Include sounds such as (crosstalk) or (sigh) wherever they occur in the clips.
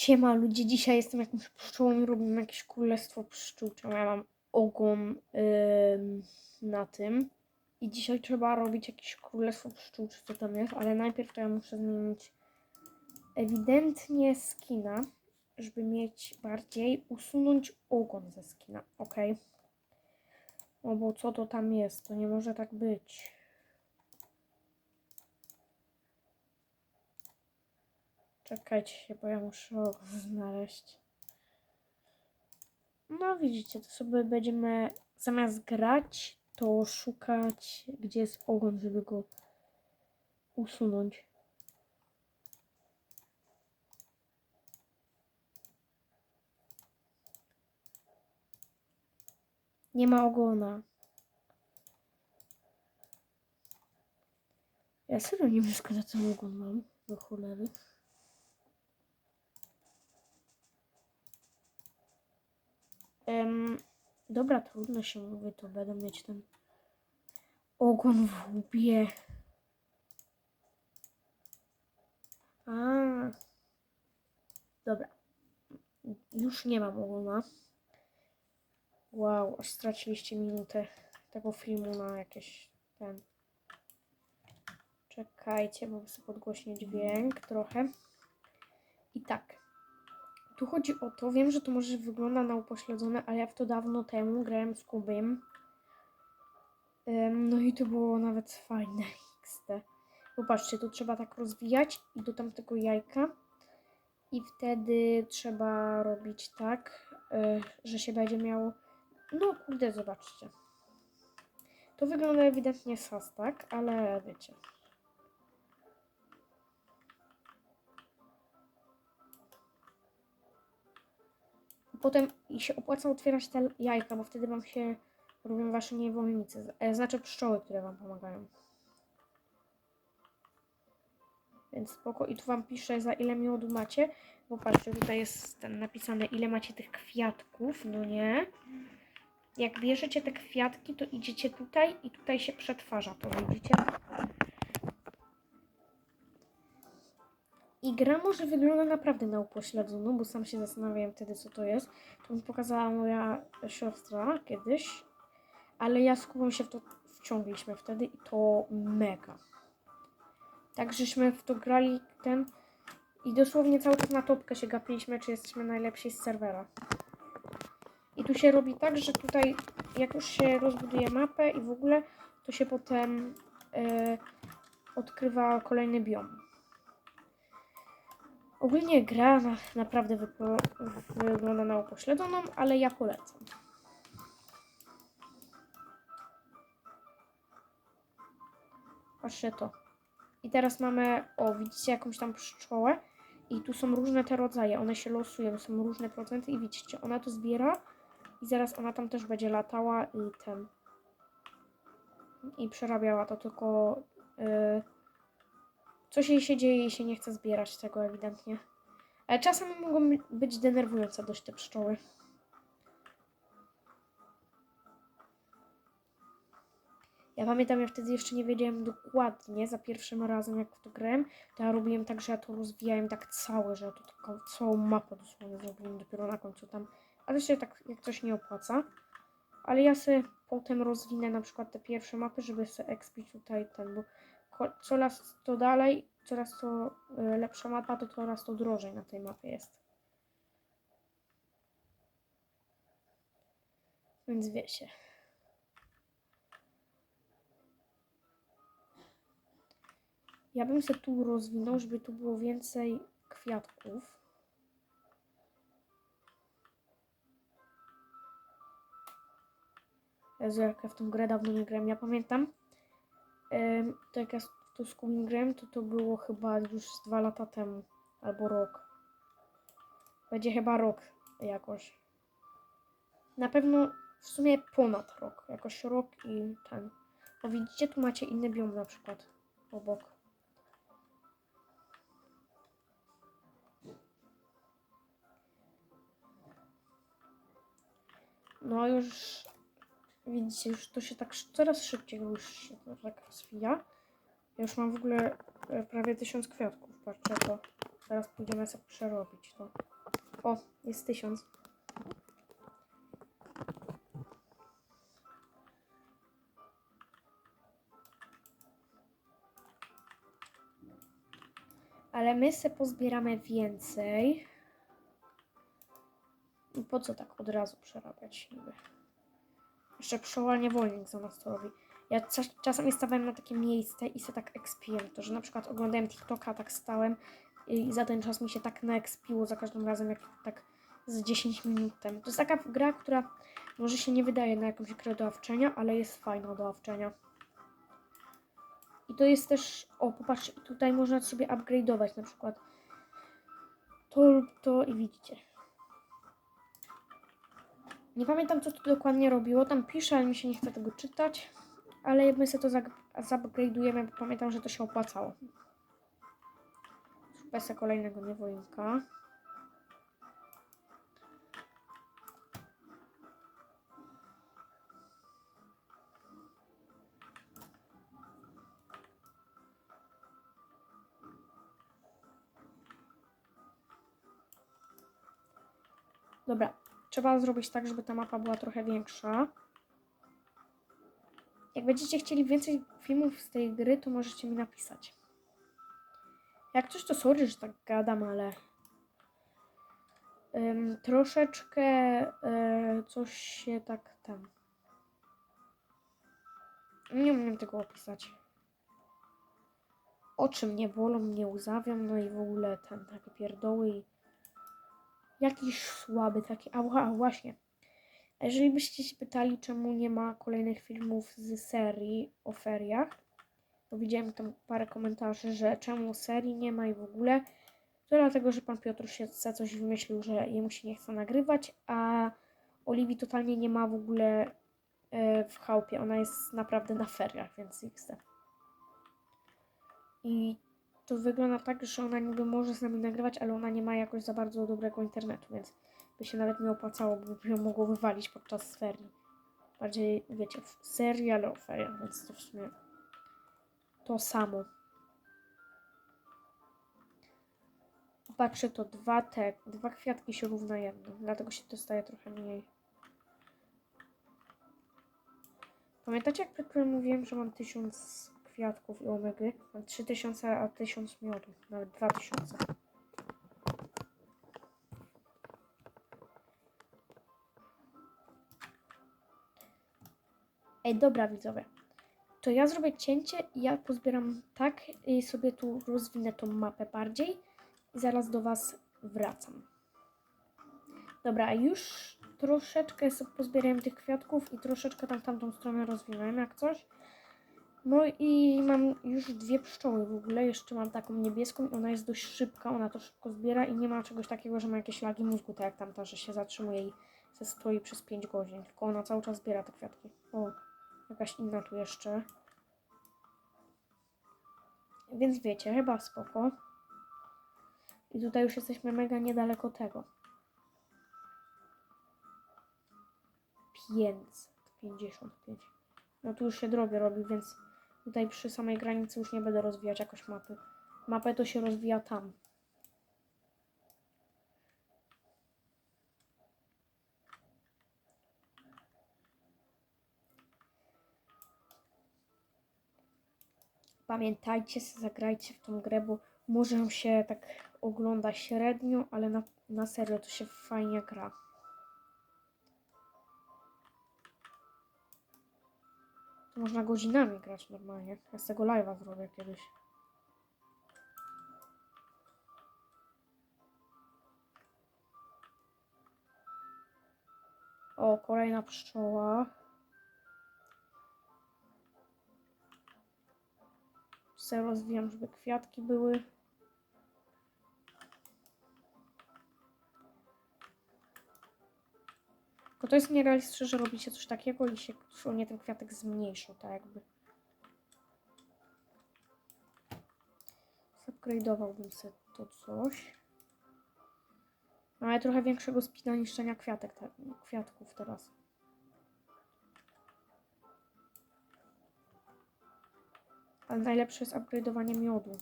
Siema ludzie, dzisiaj jestem jakimś pszczołą i robimy jakieś królestwo pszczół. Czemu ja mam ogon ym, na tym. I dzisiaj trzeba robić jakieś królestwo pszczół, czy co tam jest, ale najpierw to ja muszę zmienić ewidentnie skina, żeby mieć bardziej, usunąć ogon ze skina, ok? No bo co to tam jest? To nie może tak być. Czekajcie, bo ja muszę znaleźć. No widzicie, to sobie będziemy zamiast grać, to szukać, gdzie jest ogon, żeby go usunąć. Nie ma ogona. Ja serio nie wiem skąd ja ten ogon mam, do cholery. Em, dobra, trudno się mówi, to będę mieć ten ogon w łbie. A. Dobra. Już nie mam ogona. Wow, aż straciliście minutę tego filmu na jakieś ten. Czekajcie, bo sobie podgłośnię dźwięk trochę. I tak. Tu chodzi o to, wiem, że to może wygląda na upośledzone, ale ja w to dawno temu grałem z Kubym. Ym, no i to było nawet fajne (laughs) XD. Popatrzcie, tu trzeba tak rozwijać i do tamtego jajka. I wtedy trzeba robić tak, y, że się będzie miało... No kurde, zobaczcie. To wygląda ewidentnie sas, tak? Ale wiecie. Potem się opłaca otwierać te jajka, bo wtedy wam się robią wasze niewolnice. E, znaczy pszczoły, które wam pomagają. Więc spoko. I tu wam piszę, za ile miodu macie. Bo patrzcie, tutaj jest ten napisane, ile macie tych kwiatków, no nie? Jak bierzecie te kwiatki, to idziecie tutaj i tutaj się przetwarza to, widzicie? I gra może wygląda naprawdę na upośledzoną, bo sam się zastanawiałem wtedy, co to jest. To mi pokazała moja siostra kiedyś, ale ja z Kubą się w to wciągliśmy wtedy i to mega. Tak, żeśmy w to grali ten i dosłownie cały czas na topkę się gapiliśmy, czy jesteśmy najlepsi z serwera. I tu się robi tak, że tutaj jak już się rozbuduje mapę i w ogóle, to się potem e, odkrywa kolejny biom. Ogólnie gra na, naprawdę wygląda na upośledzoną, ale ja polecam. Patrzcie to. I teraz mamy, o widzicie jakąś tam pszczołę i tu są różne te rodzaje, one się losują, są różne procenty i widzicie, ona to zbiera i zaraz ona tam też będzie latała i ten i przerabiała to, tylko yy, coś jej się dzieje i się nie chce zbierać tego ewidentnie. Ale czasem mogą być denerwujące dość te pszczoły. Ja pamiętam, ja wtedy jeszcze nie wiedziałem dokładnie za pierwszym razem, jak w to grałem, to ja robiłem tak, że ja to rozwijałem tak całe, że ja to taką całą mapę dosłownie zrobiłem dopiero na końcu tam. Ale się tak jak coś nie opłaca. Ale ja sobie potem rozwinę na przykład te pierwsze mapy, żeby sobie expić tutaj ten, bo coraz to dalej, coraz to y, lepsza mapa, to coraz to drożej na tej mapie jest. Więc wiecie. Ja bym się tu rozwinął, żeby tu było więcej kwiatków. Ja w tą grę dawno nie grałem. Ja pamiętam, to jak to z Kubim grałem, to to było chyba już dwa lata temu. Albo rok. Będzie chyba rok jakoś. Na pewno w sumie ponad rok. Jakoś rok i ten. O widzicie, tu macie inny biom na przykład obok. No już widzicie, już to się tak coraz szybciej już się tak rozwija. Ja już mam w ogóle e, prawie tysiąc kwiatków, patrzcie to. teraz pójdziemy sobie przerobić to. O, jest tysiąc. Ale my se pozbieramy więcej. I po co tak od razu przerabiać niby? Jeszcze pszczoła niewolnik za nas to robi. Ja czas, czasami stawałem na takie miejsce i se tak expiłem to, że na przykład oglądałem TikToka, tak stałem i za ten czas mi się tak naekspiło za każdym razem, jak tak z 10 minut temu. To jest taka gra, która może się nie wydaje na jakąś grę do ale jest fajna do awczenia. I to jest też, o popatrzcie, tutaj można sobie upgrade'ować na przykład to lub to i widzicie. Nie pamiętam co to dokładnie robiło, tam pisze, ale mi się nie chce tego czytać. Ale my sobie to zupgrade'ujemy, bo pamiętam, że to się opłacało. Szukaj kolejnego niewolnika. Trzeba zrobić tak, żeby ta mapa była trochę większa. Jak będziecie chcieli więcej filmów z tej gry, to możecie mi napisać. Jak coś, to sorry, że tak gadam, ale ym, troszeczkę y, coś się tak tam. Nie umiem tego opisać. Oczy mnie bolą, mnie łzawią, no i w ogóle ten takie pierdoły i jakiś słaby taki. A wła- właśnie. Jeżeli byście się pytali, czemu nie ma kolejnych filmów z serii o feriach, to widziałem tam parę komentarzy, że czemu serii nie ma i w ogóle, to dlatego, że pan Piotr się za coś wymyślił, że jemu się nie chce nagrywać, a Oliwii totalnie nie ma w ogóle e, w chałupie. Ona jest naprawdę na feriach, więc XD. I to wygląda tak, że ona niby może z nami nagrywać, ale ona nie ma jakoś za bardzo dobrego internetu, więc by się nawet nie opłacało, bo ją mogło wywalić podczas ferii. Bardziej, wiecie, w serii, ale o feriach, więc to w sumie to samo. Patrzę, to dwa te, dwa kwiatki się równa jedno, dlatego się dostaje trochę mniej. Pamiętacie, jak przed mówiłem, że mam tysiąc kwiatków i omegi? Mam 3000, a 1000 miodu, nawet 2000. Ej, dobra widzowie. To ja zrobię cięcie i ja pozbieram tak i sobie tu rozwinę tą mapę bardziej i zaraz do Was wracam. Dobra, już troszeczkę sobie pozbierałem tych kwiatków i troszeczkę tam tamtą stronę rozwinąłem jak coś. No i mam już dwie pszczoły w ogóle, jeszcze mam taką niebieską i ona jest dość szybka, ona to szybko zbiera i nie ma czegoś takiego, że ma jakieś lagi mózgu, tak jak tamta, że się zatrzymuje i se stoi przez 5 godzin, tylko ona cały czas zbiera te kwiatki. O, jakaś inna tu jeszcze. Więc wiecie, chyba spoko. I tutaj już jesteśmy mega niedaleko tego. 555. No tu już się drogę robi, więc tutaj przy samej granicy już nie będę rozwijać jakoś mapy. Mapę to się rozwija tam. Pamiętajcie, zagrajcie w tą grę, bo może się tak ogląda średnio, ale na, na serio to się fajnie gra. Można godzinami grać normalnie. Ja z tego live'a zrobię kiedyś. O, kolejna pszczoła. Se rozwijam, żeby kwiatki były. Bo to jest nierealistyczne, że robi się coś takiego i się dosłownie ten kwiatek zmniejszył, tak jakby. Upgrade'owałbym sobie to coś. Ale trochę większego speeda niszczenia kwiatek, te, kwiatków teraz. Ale najlepsze jest upgrade'owanie miodu.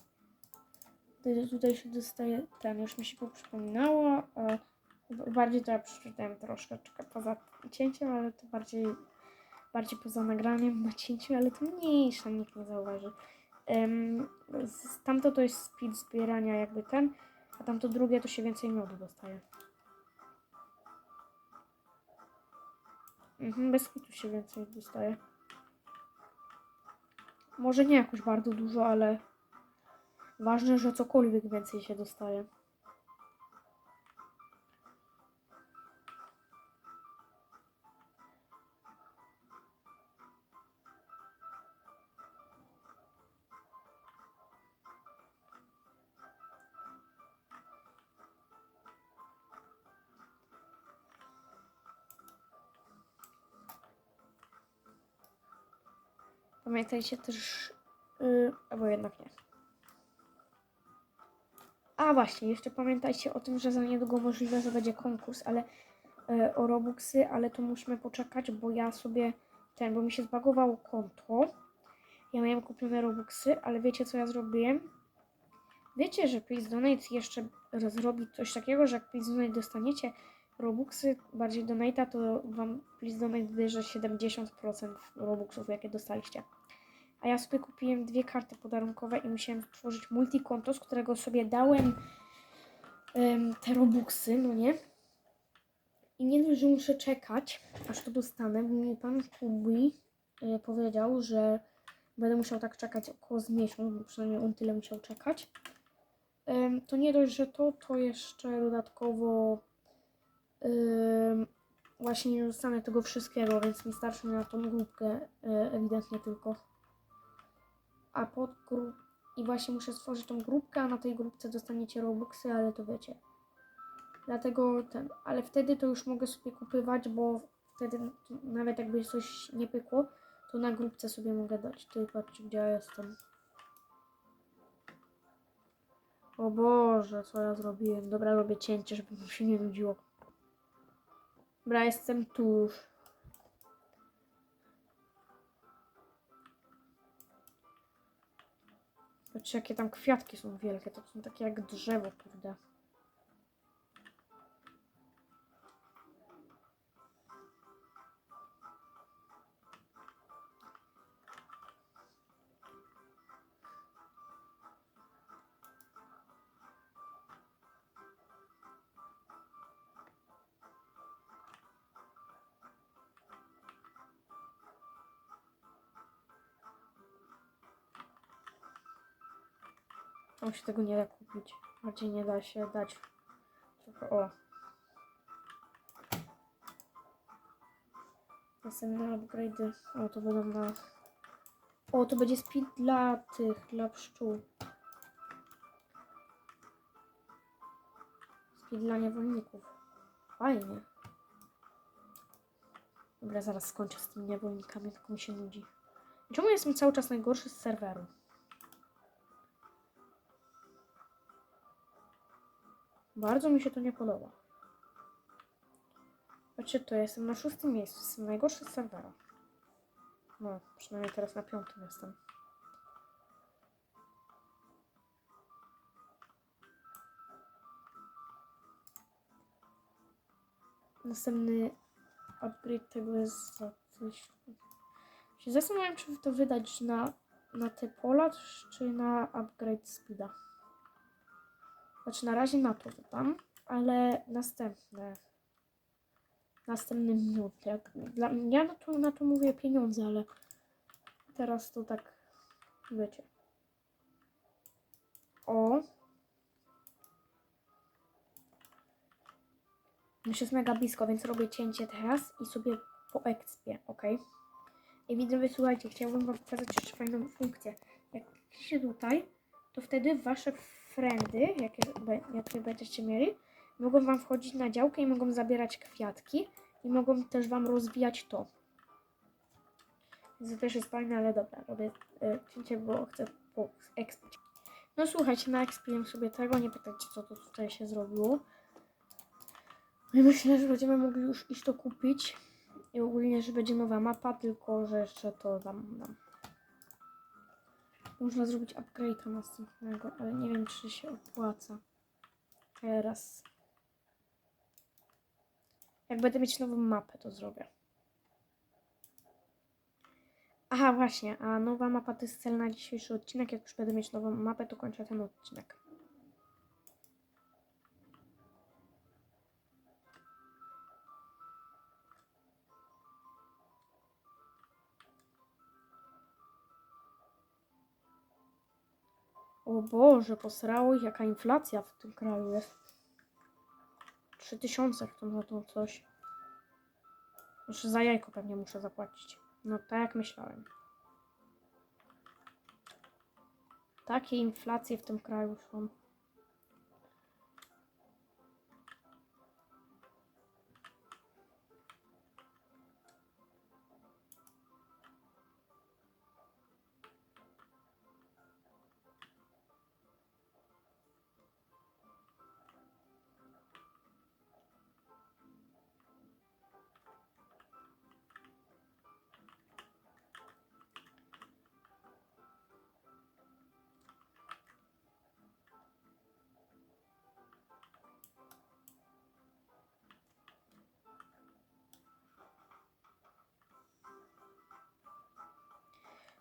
Tutaj- się dostaje ten, już mi się przypominało. Bardziej to ja przeczytałem troszkę poza cięciem, ale to bardziej, bardziej poza nagraniem na cięciu, ale to mniejsza, nikt nie zauważy. Z- tamto to jest speed zbierania jakby ten, a tamto drugie to się więcej miodu dostaje. Mhm, bez kitu się więcej dostaje. Może nie jakoś bardzo dużo, ale ważne, że cokolwiek więcej się dostaje. Pamiętajcie też, yy, albo jednak nie. A właśnie, jeszcze pamiętajcie o tym, że za niedługo możliwe, że będzie konkurs, ale e, o Robuxy, ale to musimy poczekać, bo ja sobie ten, bo mi się zbagowało konto. Ja miałem kupione Robuxy, ale wiecie co ja zrobiłem? Wiecie, że Please Donate jeszcze zrobi coś takiego, że jak Please Donate dostaniecie Robuxy, bardziej Donate'a, to wam Please Donate bierze 70% Robuxów, jakie dostaliście. A ja sobie kupiłem dwie karty podarunkowe i musiałem stworzyć multikonto, z którego sobie dałem em, te Robuxy, no nie? I nie dość, że muszę czekać, aż to dostanę, bo mi pan Kubi e, powiedział, że będę musiał tak czekać około z miesiąc, przynajmniej on tyle musiał czekać. Em, to nie dość, że to, to jeszcze dodatkowo em, właśnie nie dostanę tego wszystkiego, więc mi starczy na tą grupkę e, ewidentnie tylko. A pod grup... I właśnie muszę stworzyć tą grupkę, a na tej grupce dostaniecie Robuxy, ale to wiecie. Dlatego ten, ale wtedy to już mogę sobie kupywać, bo wtedy nawet jakby coś nie pykło, to na grupce sobie mogę dać. Ty patrzcie, gdzie ja jestem. O Boże, co ja zrobiłem. Dobra, robię cięcie, żeby mi się nie nudziło. Dobra, jestem tu Patrzcie, jakie tam kwiatki są wielkie. To są takie jak drzewo, kurde. Tam się tego nie da kupić. Bardziej nie da się dać. Tylko o. Następne upgrade'y. O, to będą na... O, to będzie speed dla tych, dla pszczół. Speed dla niewolników. Fajnie. Dobra, zaraz skończę z tymi niewolnikami, tylko mi się nudzi. Czemu jestem cały czas najgorszy z serweru? Bardzo mi się to nie podoba. Patrzcie, to jestem na szóstym miejscu. Jestem najgorszy z serwera. No, przynajmniej teraz na piątym jestem. Następny upgrade tego jest za coś. Się zastanawiam, czy to wydać na, na te pola, czy na upgrade speeda. Znaczy na razie na to wydam, ale następne. Następny minut. Jak dla, ja na to, na to mówię pieniądze, ale teraz to tak wiecie. O. Już jest mega blisko, więc robię cięcie teraz i sobie po expie, ok? I widzowie, słuchajcie, chciałbym wam pokazać jeszcze fajną funkcję. Jak się tutaj, to wtedy wasze friendy, jakie, jakie będziecie mieli, mogą wam wchodzić na działkę i mogą zabierać kwiatki i mogą też wam rozwijać to. Więc to też jest fajne, ale dobra, robię e, cięcie, bo chcę po. No słuchajcie, na expiłem sobie tego, nie pytajcie co to tutaj się zrobiło. No i myślę, że będziemy mogli już iść to kupić. I ogólnie, że będzie nowa mapa, tylko że jeszcze to nam. Można zrobić upgrade'a następnego, ale nie wiem, czy się opłaca. Teraz. Jak będę mieć nową mapę, to zrobię. Aha, właśnie, a nowa mapa to jest cel na dzisiejszy odcinek. Jak już będę mieć nową mapę, to kończę ten odcinek. O Boże, posrało ich, jaka inflacja w tym kraju jest. 3000 to za to coś. Jeszcze za jajko pewnie muszę zapłacić. No tak jak myślałem. Takie inflacje w tym kraju są.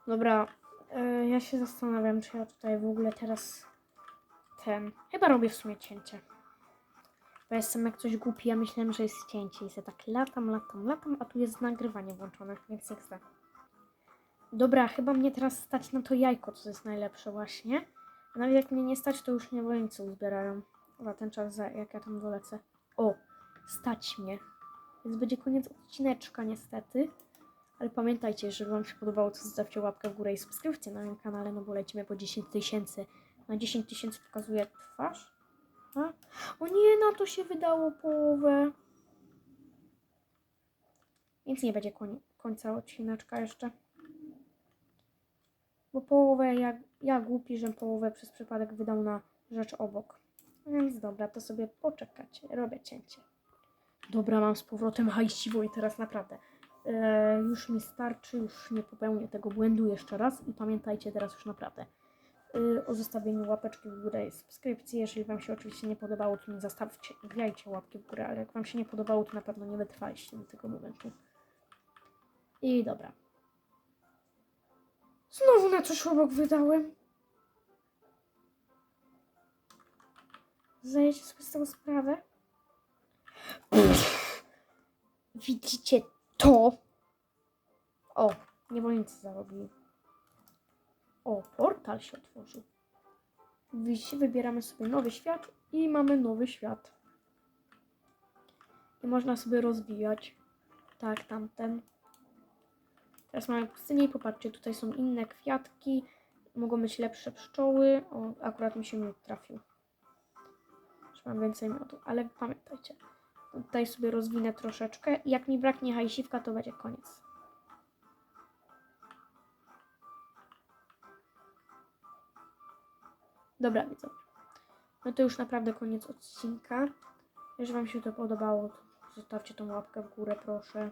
Dobra, e, ja się zastanawiam, czy ja tutaj w ogóle teraz ten. Chyba robię w sumie cięcie. Bo jestem jak coś głupi, ja myślałem, że jest cięcie i se tak latam, latam, latam, a tu jest nagrywanie włączone, więc jak chcę. Dobra, chyba mnie teraz stać na to jajko, co jest najlepsze właśnie. A nawet jak mnie nie stać, to już niewolnicy uzbierają za ten czas, za- jak ja tam dolecę. O, stać mnie. Więc będzie koniec odcineczka niestety. Ale pamiętajcie, jeżeli Wam się podobało, to zostawcie łapkę w górę i subskrypcję na moim kanale, no bo lecimy po 10 tysięcy. Na 10 tysięcy pokazuje twarz. A? O nie, na to się wydało połowę. Więc nie będzie koń, końca odcineczka jeszcze. Bo połowę, ja, ja głupi, że połowę przez przypadek wydał na rzecz obok. Więc dobra, to sobie poczekać. Robię cięcie. Dobra, mam z powrotem hajsiwo i teraz naprawdę. E, już mi starczy, już nie popełnię tego błędu jeszcze raz i pamiętajcie teraz już naprawdę e, o zostawieniu łapeczki w górę i subskrypcji. Jeżeli Wam się oczywiście nie podobało, to nie zostawcie, wbijajcie łapki w górę, ale jak Wam się nie podobało, to na pewno nie wytrwaliście do tego momentu. I dobra. Znowu na coś obok wydałem. Zdajecie sobie z tego sprawę? Widzicie to? O, niewolnicy zarobili. O, portal się otworzył. Widzicie, wybieramy sobie nowy świat i mamy nowy świat. I można sobie rozwijać. Tak, tamten. Teraz mamy pustynię i popatrzcie, tutaj są inne kwiatki. Mogą być lepsze pszczoły. O, akurat mi się miód trafił. Mam więcej miodu, ale pamiętajcie. Tutaj sobie rozwinę troszeczkę. Jak mi braknie hajsiwka, to będzie koniec. Dobra, widzowie. No to już naprawdę koniec odcinka. Jeżeli Wam się to podobało, to zostawcie tą łapkę w górę, proszę.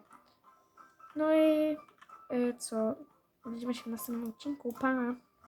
No i y, co? Widzimy się w następnym odcinku. Pa!